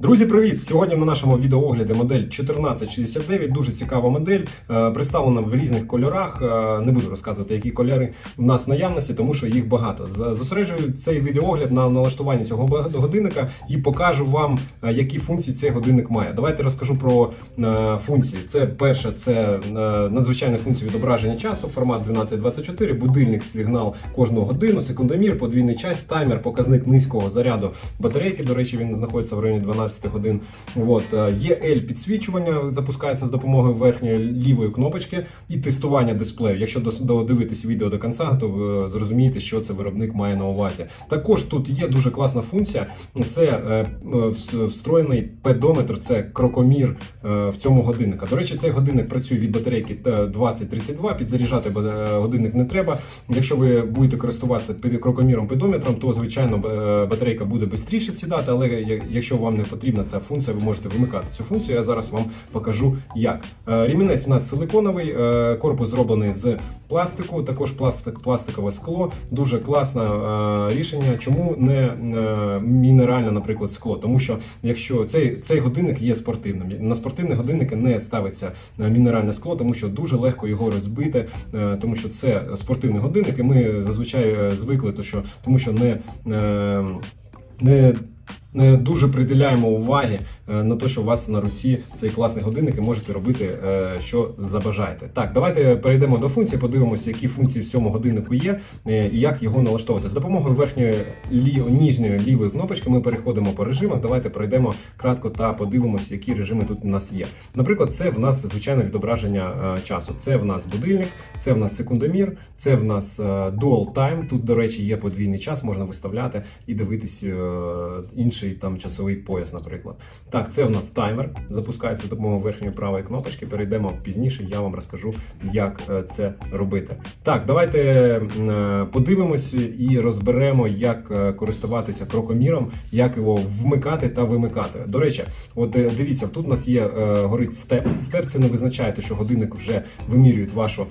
Друзі, привіт! Сьогодні на нашому відеоогляді модель 1469. Дуже цікава модель, е, представлена в різних кольорах. Е, Не буду розказувати, які кольори в нас в наявності, тому що їх багато. Зосереджую цей відеоогляд на налаштуванні цього годинника і покажу вам, е, які функції цей годинник має. Давайте розкажу про функції. Це перше, це надзвичайна функція відображення часу, формат 1224, будильник, сигнал кожну годину, секундомір, подвійний час, таймер, показник низького заряду батарейки. До речі, він знаходиться в районі 12 годин. От е, є L підсвічування, запускається з допомогою верхньої лівої кнопочки і тестування дисплею. Якщо додивитись відео до кінця, то зрозумієте, що це виробник має на увазі. Також тут є дуже класна функція. Це е, е, вс- встроєний педометр, це крокомір е, в цьому годинника. До речі, цей годинник працює від батарейки е, 2032, підзаряджати е, годинник не треба. Якщо ви будете користуватися крокоміром педометром, то звичайно е, батарейка буде швидше сідати, але якщо вам не потрібна ця функція, ви можете вимикати цю функцію. Я зараз вам покажу як. Е, Рімінець у нас силиконовий, е, корпус зроблений з пластику, також пластик, пластикове скло. Дуже класне е, рішення. Чому не мінеральне, наприклад, скло? Тому що якщо цей, цей годинник є спортивним, на спортивні годинники не ставиться мінеральне скло, тому що дуже легко його розбити, тому що це спортивний годинник, і ми зазвичай звикли, то що тому що не. не не дуже приділяємо уваги е, на те, що у вас на руці цей класний годинник і можете робити, е, що забажаєте. Так, давайте перейдемо до функції, подивимося, які функції в цьому годиннику є е, і як його налаштовувати. З допомогою верхньої лі... ніжньої лівої кнопочки ми переходимо по режимах. Давайте пройдемо кратко та подивимося, які режими тут у нас є. Наприклад, це в нас звичайне відображення часу. Це в нас будильник, це в нас секундомір, це в нас dual time. Тут, до речі, є подвійний час, можна виставляти і дивитись е, інший там часовий пояс, наприклад. Так, це в нас таймер, запускається за допомогою верхньої правої кнопочки. Перейдемо пізніше, я вам розкажу, як е, це робити. Так, давайте е, подивимось і розберемо, як е, користуватися крокоміром, як його вмикати та вимикати. До речі, от дивіться, тут у нас є горить степ. Степ це не визначає, що годинник вже вимірює вашу,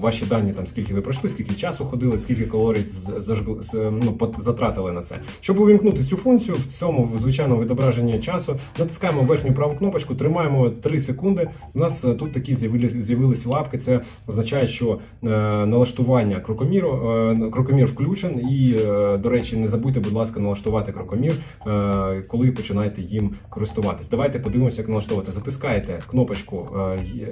ваші дані, там скільки ви пройшли, скільки часу ходили, скільки калорій зажгли, ну, затратили на це. Щоб увімкнути цю функцію в цьому звичайному відображенні часу, натискаємо верхню праву кнопочку, тримаємо 3 секунди. У нас е, тут такі з'явились лапки. Це означає, що е, налаштування крокоміру, е, крокомір включен. І, до речі, не забудьте, будь ласка, налаштувати крокомір, коли починаєте їм користуватись. Давайте подивимося, як налаштовувати. Затискаєте кнопочку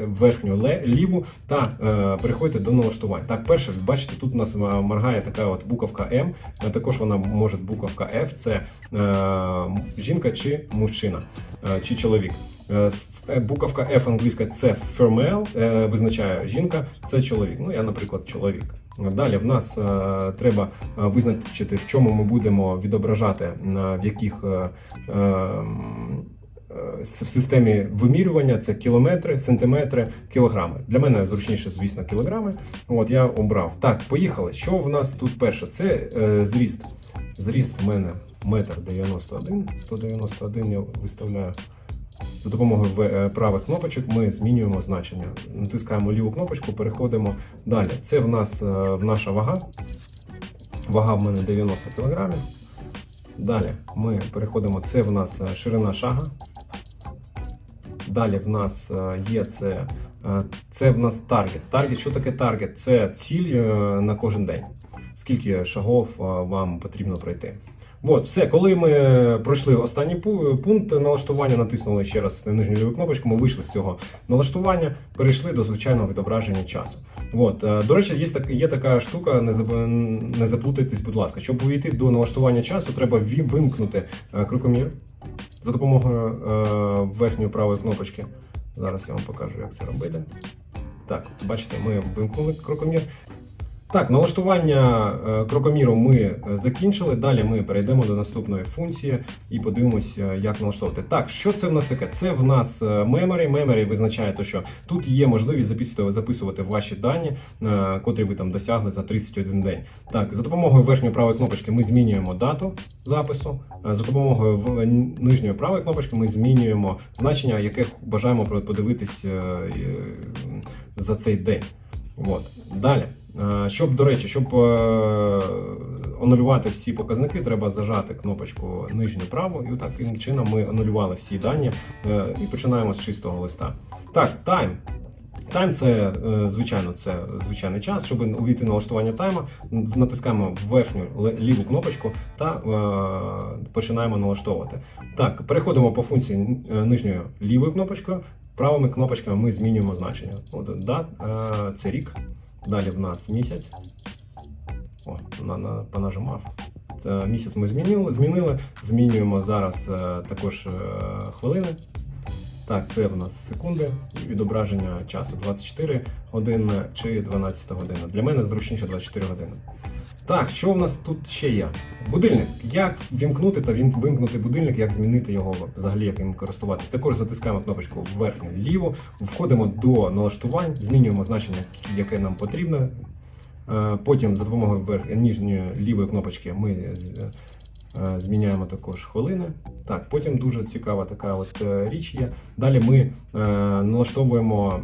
верхню ліву та е, переходите до налаштувань. Так, перше, бачите, тут у нас моргає така от буковка М. Також вона може буковка F. Це жінка чи мужчина, е, чи чоловік. Е, е, Буковка F англійська це female, е, визначає жінка, це чоловік. Ну, я, наприклад, чоловік. Далі в нас е, треба е, визначити, в чому ми будемо відображати, в яких е, е, е, в системі вимірювання це кілометри, сантиметри, кілограми. Для мене зручніше, звісно, кілограми. От я обрав. Так, поїхали. Що в нас тут перше? Це е, зріст. Зріст в мене метр 91, 191 я виставляю. За допомогою е, правих кнопочок ми змінюємо значення. Натискаємо ліву кнопочку, переходимо далі. Це в нас е, наша вага. Вага в мене 90 кг. Далі ми переходимо. Це в нас е, ширина шага. Далі в нас є це. Це в нас таргет. Таргет, що таке таргет? Це ціль на кожен день. Скільки шагов вам потрібно пройти. От, все, коли ми пройшли останній пункт налаштування, натиснули ще раз на нижню ліву кнопочку, ми вийшли з цього налаштування, перейшли до звичайного відображення часу. От, е, до речі, є, так, є така штука, не заплутайтесь, будь ласка. Щоб увійти до налаштування часу, треба вимкнути е, крокомір за допомогою е, верхньої правої кнопочки. Зараз я вам покажу, як це робити. Так, бачите, ми вимкнули крокомір. Так, налаштування е, крокоміру ми е, закінчили. Далі ми перейдемо до наступної функції і подивимося, як налаштовувати. Так, що це в нас таке? Це в нас е, memory. Memory визначає, то, що тут є можливість записувати, записувати ваші дані, е, котрі ви там досягли за 31 день. Так, за допомогою верхньої правої кнопочки ми змінюємо дату запису. Е, За допомогою нижньої правої кнопочки ми змінюємо значення, яке бажаємо подивитись е, е, за цей день. От. Далі Е, Щоб, до речі, щоб е, анулювати всі показники, треба зажати кнопочку нижню праву, і таким чином ми анулювали всі дані е, і починаємо з чистого листа. Так, тайм. Тайм це е, звичайно це звичайний час. Щоб увійти налаштування тайма, натискаємо верхню ліву кнопочку та е, починаємо налаштовувати. Так, переходимо по функції е, нижньою лівою кнопочкою. Правими кнопочками ми змінюємо значення. От, да, е, це рік. Далі в нас місяць. О, на, на, понажимав. Це Місяць ми змінили, змінили. Змінюємо зараз е, також е, хвилини. Так, це в нас секунди відображення часу 24 години чи 12 година. Для мене зручніше 24 години. Так, що в нас тут ще є? Будильник. Як вімкнути та вимкнути будильник, як змінити його взагалі, як їм користуватись. Також затискаємо кнопочку верхню ліву, входимо до налаштувань, змінюємо значення, яке нам потрібно. Е, Потім за допомогою верх... ніжньої лівої кнопочки ми зміняємо також хвилини. Так, потім дуже цікава така от е, річ є. Далі ми е, налаштовуємо,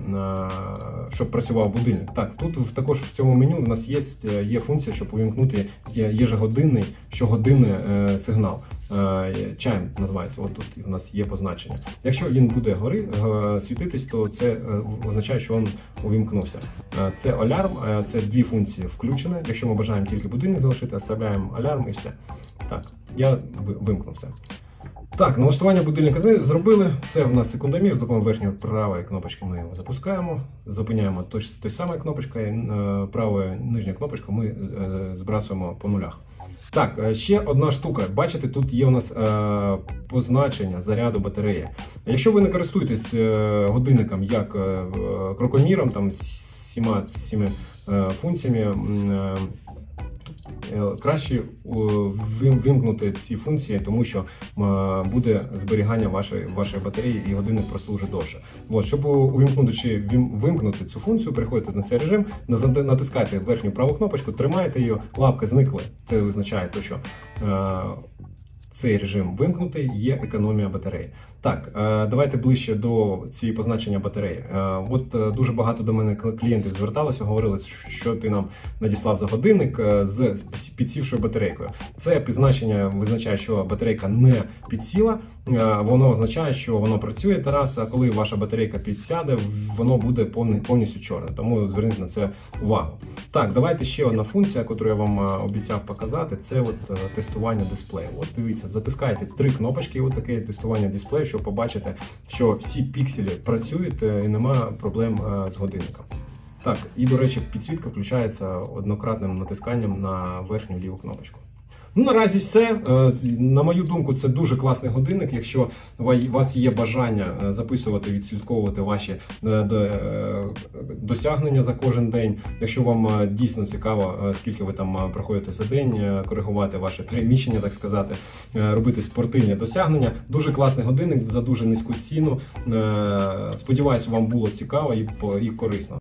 е, щоб працював будильник. Так, тут також в цьому меню в нас є, е, є функція, щоб увімкнути єжегодинний щогодинний е, сигнал. Е, Чайм називається. От тут в нас є позначення. Якщо він буде гори е, світитись, то це е, означає, що він увімкнувся. Е, Це алярм, е, це дві функції включені. Якщо ми бажаємо тільки будильник залишити, оставляємо алярм і все. Так, я ви- вимкнув все. Так, налаштування будильника зробили. Це в нас секундомір. З допомогою верхньої правої кнопочки ми його запускаємо. Зупиняємо той, самою кнопочкою. е, Правою нижньою кнопочкою ми е, збрасуємо по нулях. Так, е, ще одна штука. Бачите, тут є у нас позначення заряду батареї. Якщо ви не користуєтесь годинником як крокоміром, там з сіма цими функціями. Е, Е, Краще вимкнути ці функції, тому що буде зберігання вашої, вашої батареї і годинник прослужить довше. От, щоб увімкнути чи вимкнути цю функцію, приходите на цей режим, натискайте верхню праву кнопочку, тримаєте її, лапки зникли. Це означає, то, що е, цей режим вимкнутий, є економія батареї. Так, е, давайте ближче до цієї позначення батареї. Е, От е, дуже багато до мене клієнтів зверталося, говорили, що ти нам надіслав за годинник з підсівшою батарейкою. Це позначення визначає, що батарейка не підсіла. Воно означає, що воно працює Тарас, а коли ваша батарейка підсяде, воно буде повністю чорне. Тому зверніть на це увагу. Так, давайте ще одна функція, яку я вам е, обіцяв показати. Це от е, тестування дисплею. От дивіться, затискаєте три кнопочки, от таке тестування дисплею, щоб побачити, що всі пікселі працюють е, і немає проблем з годинником. Так, і до речі, підсвітка включається однократним натисканням на верхню ліву кнопочку. Ну, наразі все. Е, На мою думку, це дуже класний годинник. Якщо у вас є бажання е, записувати, відслідковувати ваші е, до- досягнення за кожен день. Якщо вам дійсно цікаво, скільки ви там проходите за день, коригувати ваше переміщення, так сказати, робити спортивні досягнення. Дуже класний годинник за дуже низьку ціну. Сподіваюсь, вам було цікаво і корисно.